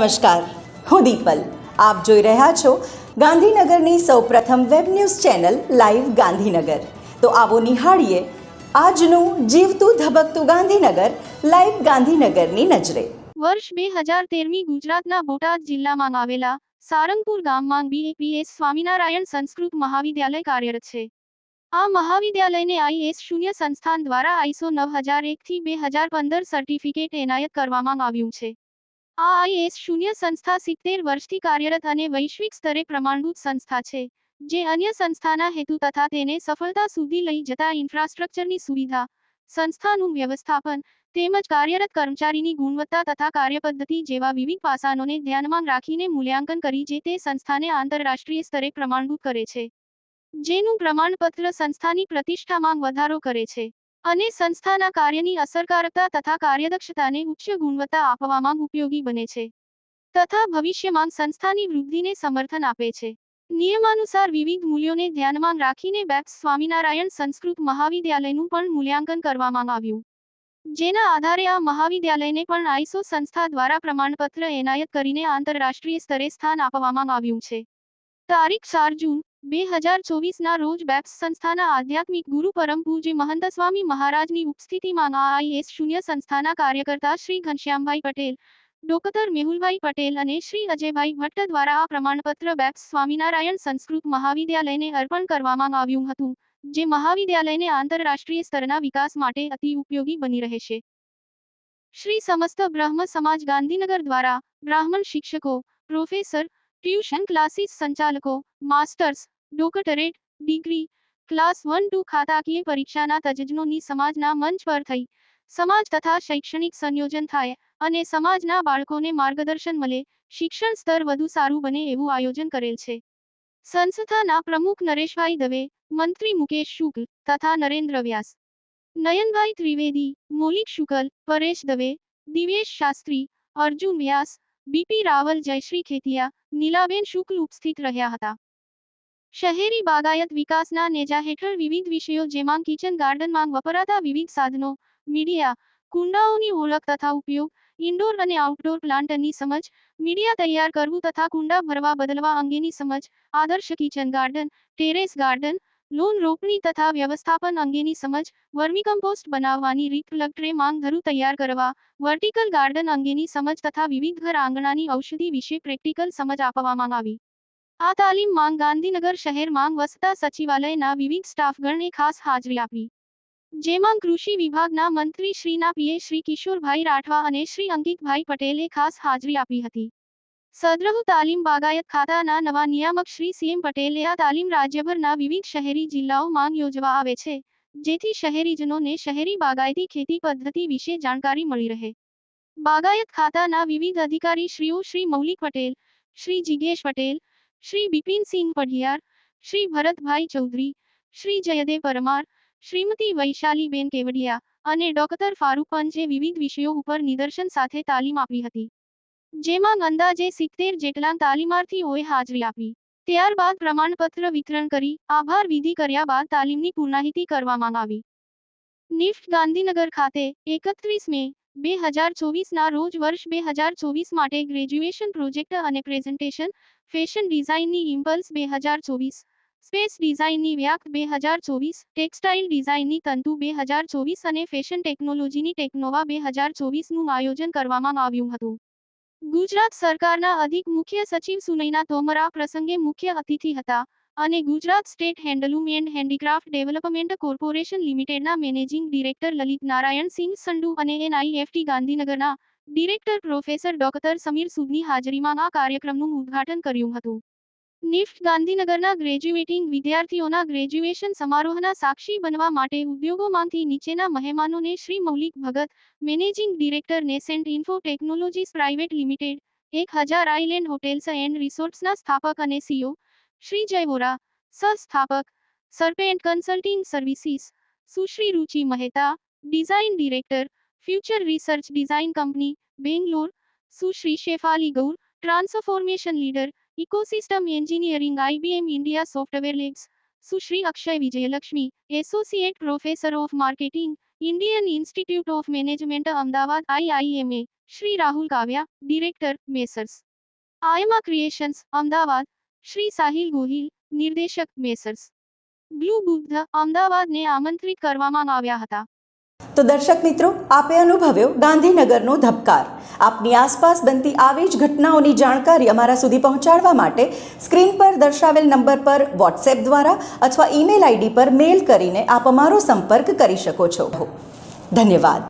નમસ્કાર, હું દીપલ. આપ જોઈ રહ્યા છો ગાંધીનગરની સૌપ્રથમ web news channel live Gandhinagar. તો આવો નિહાળીએ આજનું જીવતું ધબકતું ગાંધીનગર, લાઈવ ગાંધીનગરની નજરે. વર્ષ બે હજાર તેરમી ગુજરાતના બોટાદ જિલ્લામાં આવેલા સારંગપુર ગામમાં બીએપીએસ સ્વામિનારાયણ સંસ્કૃત મહાવિદ્યાલય કાર્યરત છે. આ મહાવિદ્યાલયને આઈએસ શૂન્ય સંસ્થાન દ્વારા આઈસો નવ હજાર એકથી બે હજાર પંદર સર્ટિફિકેટ એનાયત કરવામાં આવ્યું છે. આ આઈએસ શૂન્ય સંસ્થા સિત્તેર વર્ષથી કાર્યરત અને વૈશ્વિક સ્તરે પ્રમાણભૂત સંસ્થા છે, જે અન્ય સંસ્થાના હેતુ તથા તેને સફળતા સુધી લઈ જતા ઇન્ફ્રાસ્ટ્રક્ચરની સુવિધા, સંસ્થાનું વ્યવસ્થાપન, તેમજ કાર્યરત કર્મચારીની ગુણવત્તા તથા કાર્યપદ્ધતિ જેવા વિવિધ પાસાઓને ધ્યાનમાં રાખીને મૂલ્યાંકન કરી જે તે સંસ્થાને આંતરરાષ્ટ્રીય સ્તરે પ્રમાણભૂત કરે છે, જેનું પ્રમાણપત્ર સંસ્થાની પ્રતિષ્ઠામાં વધારો કરે છે. અને સંસ્થાના કાર્યની અસરકારકતા તથા કાર્યદક્ષતાને ઉચ્ચ ગુણવત્તા આપવામાં ઉપયોગી બને છે. તથા ભવિષ્યમાં સંસ્થાની વૃદ્ધિને સમર્થન આપે છે. નિયમાનુસાર વિવિધ મૂલ્યોને ધ્યાનમાં રાખીને બેપ્સ સ્વામિનારાયણ સંસ્કૃત મહાવિદ્યાલયનું પણ મૂલ્યાંકન કરવામાં આવ્યું. જેના આધારે આ મહાવિદ્યાલયને પણ આઈસો સંસ્થા દ્વારા પ્રમાણપત્ર એનાયત કરીને આંતરરાષ્ટ્રીય સ્તરે સ્થાન આપવામાં આવ્યું છે. તારીખ ચાર જૂન બે હજાર ચોવીસના રોજ બેપ્સ સંસ્થાના આધ્યાત્મિક ગુરુ પરમ પૂજ્ય મહંત સ્વામી મહારાજની ઉપસ્થિતિમાં આઈએસ શૂન્ય સંસ્થાના કાર્યકર્તા શ્રી ઘનશ્યામભાઈ પટેલ, ડોક્ટર મેહુલભાઈ પટેલ અને શ્રી અજયભાઈ ભટ્ટ દ્વારા આ પ્રમાણપત્ર બેપ્સ સ્વામિનારાયણ સંસ્કૃત મહાવિદ્યાલયને અર્પણ કરવામાં આવ્યું હતું, જે મહાવિદ્યાલયને આંતરરાષ્ટ્રીય સ્તરના વિકાસ માટે અતિ ઉપયોગી બની રહેશે શ્રી સમસ્ત બ્રહ્મ સમાજ ગાંધીનગર દ્વારા બ્રાહ્મણ શિક્ષકો, પ્રોફેસર, ટ્યુશન ક્લાસીસ સંચાલકો, masters doctorate degree class one two ખાતાકીય પરીક્ષાના તજજ્ઞોની સમાજના મંચ પર થઈ. સમાજ તથા શૈક્ષણિક સંયોજન થાય અને સમાજના બાળકોને માર્ગદર્શન મળે, શિક્ષણ સ્તર વધુ સારું બને એવું આયોજન કરેલ છે. સંસ્થાના પ્રમુખ નરેશભાઈ દવે, મંત્રી મુકેશ શુક્લ તથા નરેન્દ્ર વ્યાસ, નયનભાઈ ત્રિવેદી, મૌલિક શુકલ, પરેશ દવે, દિવેશ શાસ્ત્રી, અર્જુન વ્યાસ, બીપી રાવલ, જયશ્રી ખેતિયા, નીલાબેન શુક્લ ઉપસ્થિત રહ્યા હતા. શહેરી બાગાયત વિકાસના નેજા હેઠળ વિવિધ વિષયો જેમાં કિચન ગાર્ડનમાં વપરાતા વિવિધ સાધનો, મીડિયા, કુંડાઓની ઓળખ તથા ઉપયોગ, ઇન્ડોર અને આઉટડોર પ્લાન્ટની સમજ, મીડિયા તૈયાર કરવું તથા કુંડા ભરવા બદલવા અંગેની સમજ, આદર્શ kitchen garden, terrace garden, lawn રોપણી તથા વ્યવસ્થાપન અંગેની સમજ, વર્મિકમ્પોસ્ટ બનાવવાની રીત માંગ ધરું તૈયાર કરવા, વર્ટિકલ ગાર્ડન અંગેની સમજ તથા વિવિધ ઘર આંગણાની ઔષધિ વિશે પ્રેક્ટિકલ સમજ આપવામાં આવી. આ તાલીમ માંગ ગાંધીનગર શહેર માંગ વસતા સચિવાલયના વિવિધ સ્ટાફગણને ખાસ હાજરી આપી. જેમાં કૃષિ વિભાગના મંત્રી શ્રીના પીએ શ્રી કિશોરભાઈ રાઠવા અને શ્રી અંકિતભાઈ પટેલે ખાસ હાજરી આપી હતી. સદ્રહુ તાલીમ બાગાયત ખાતાના નવા નિયામક શ્રી સીએમ પટેલે આ તાલીમ રાજ્યભરના વિવિધ શહેરી જિલ્લાઓમાં યોજવા આવે છે, જેથી શહેરીજનોને શહેરી બાગાયતી ખેતી પદ્ધતિ વિશે જાણકારી મળી રહે. બાગાયત ખાતાના વિવિધ અધિકારી શ્રીઓ શ્રી મૌલિક પટેલ, શ્રી જિગેશ પટેલ શ્રી બિપિનસિંહ પઢિયાર, શ્રી ભરતભાઈ ચૌધરી, શ્રી જયદેવ પરમાર, શ્રીમતી વૈશાલીબેન કેવડિયા અને ડોક્ટર ફારૂક પંચે વિવિધ વિષયો ઉપર નિદર્શન સાથે તાલીમ આપી હતી. જેમાં અંદાજે સિત્તેર જેટલા તાલીમાર્થીઓએ હાજરી આપી. ત્યારબાદ પ્રમાણપત્ર વિતરણ કરી, આભાર વિધિ કર્યા બાદ તાલીમની પૂર્ણાહિતી કરવામાં આવી. નિફ્ટ ગાંધીનગર ખાતે એકત્રીસ મે બે હજાર ચોવીસના રોજ વર્ષ બે હજાર ચોવીસ માટે ગ્રેજ્યુએશન પ્રોજેક્ટ અને પ્રેઝન્ટેશન, ફેશન ડિઝાઇનની ઇમ્પલ્સ બે હજાર ચોવીસ, સ્પેસ ડિઝાઇનની વ્યાક બે હજાર ચોવીસ, ટેક્સટાઇલ ડિઝાઇનની તંતુ બે હજાર ચોવીસ અને ફેશન ટેકનોલોજીની ટેકનોવા બે હજાર ચોવીસનું આયોજન કરવામાં આવ્યું હતું. ગુજરાત સરકારના અધિક મુખ્ય સચિવ સુનૈના તોમર આ પ્રસંગે મુખ્ય અતિથિ હતા. અને Gujarat state handloom and handicraft development corporation લિમિટેડના મેનેજિંગ ડિરેક્ટર લલિત નારાયણ સિંહ સંડુ અને એનઆઈએફટી ગાંધીનગરના ડિરેક્ટર પ્રોફેસર ડોક્ટર સમીર સુદની હાજરીમાં આ કાર્યક્રમનું ઉદ્ઘાટન કર્યું હતું. નિફ્ટ ગાંધીનગરના ગ્રેજ્યુએટિંગ વિદ્યાર્થીઓના ગ્રેજ્યુએશન સમારોહના સાક્ષી બનવા માટે ઉદ્યોગોમાંથી નીચેના મહેમાનોને Shri Maulik Bhagat, managing director nascent info technologies private limited, એક હજાર આઇલેન્ડ હોટેલ્સ એન્ડ રિસોર્ટ્સના સ્થાપક અને CO Shri Jay Vora સહસ્થાપક serpent consulting services Sushri Ruchi Mehta design director future research design company Bangalore, Sushri Shefali Gaur transformation leader ecosystem engineering I B M India software labs Sushri Akshay Vijayalakshmi associate professor of marketing Indian institute of management Ahmedabad I I M A Shri Rahul Kavya director messrs Ayama creations Ahmedabad Shri Sahil Gohil, નિર્દેશક Messrs. Blue Buddha અમદાવાદને આમંત્રિત કરવામાં આવ્યા હતા. તો દર્શક મિત્રો, આપે અનુભવ્યો ગાંધીનગરનો ધબકાર. આપની આસપાસ બનતી આવી જ ઘટનાઓની જાણકારી અમારા સુધી પહોંચાડવા માટે સ્ક્રીન પર દર્શાવેલ નંબર પર વોટ્સએપ દ્વારા અથવા ઈમેલ આઈડી પર મેલ કરીને આપ અમારો સંપર્ક કરી શકો છો. ધન્યવાદ.